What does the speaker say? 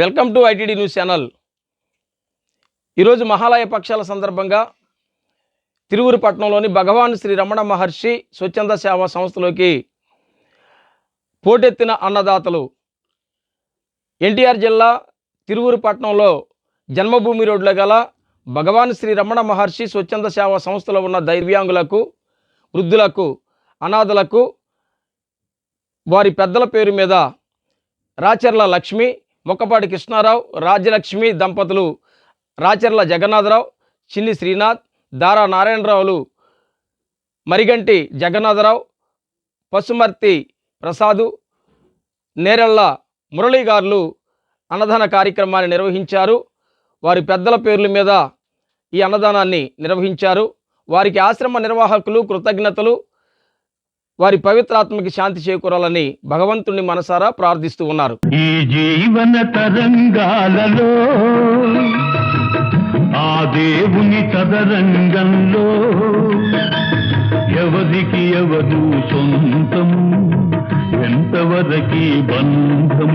Welcome to ITD news channel. ఈరోజు మహాలయ పక్షాల సందర్భంగా తిరువురుపట్నంలోని భగవాన్ శ్రీ రమణ మహర్షి స్వచ్ఛంద సేవా సంస్థలోకి పోటెత్తిన అన్నదాతలు. ఎన్టీఆర్ జిల్లా తిరువురుపట్నంలో జన్మభూమి రోడ్లో గల భగవాన్ శ్రీ రమణ మహర్షి స్వచ్ఛంద సేవా సంస్థలో ఉన్న దైవ్యాంగులకు వృద్ధులకు అనాథలకు వారి పెద్దల పేరు మీద రాచర్ల లక్ష్మి మొక్కపాటి కృష్ణారావు రాజ్యలక్ష్మి దంపతులు రాచర్ల జగన్నాథరావు చిన్ని శ్రీనాథ్ దారా నారాయణరావులు మరిగంటి జగన్నాథరావు పసుమర్తి ప్రసాదు నేరెళ్ళ మురళీగారులు అన్నదాన కార్యక్రమాన్ని నిర్వహించారు. వారి పెద్దల పేర్ల మీద ఈ అన్నదానాన్ని నిర్వహించారు. వారికి ఆశ్రమ నిర్వాహకులు కృతజ్ఞతలు. వారి పవిత్రాత్మకి శాంతి చేకూరాలని భగవంతుణ్ణి మనసారా ప్రార్థిస్తూ ఉన్నారు. ఈ జీవన తరంగాలలో ఆ దేవుని తదరంగంలో ఎవరికి ఎవరు సొంతం ఎంతవరకి బంధం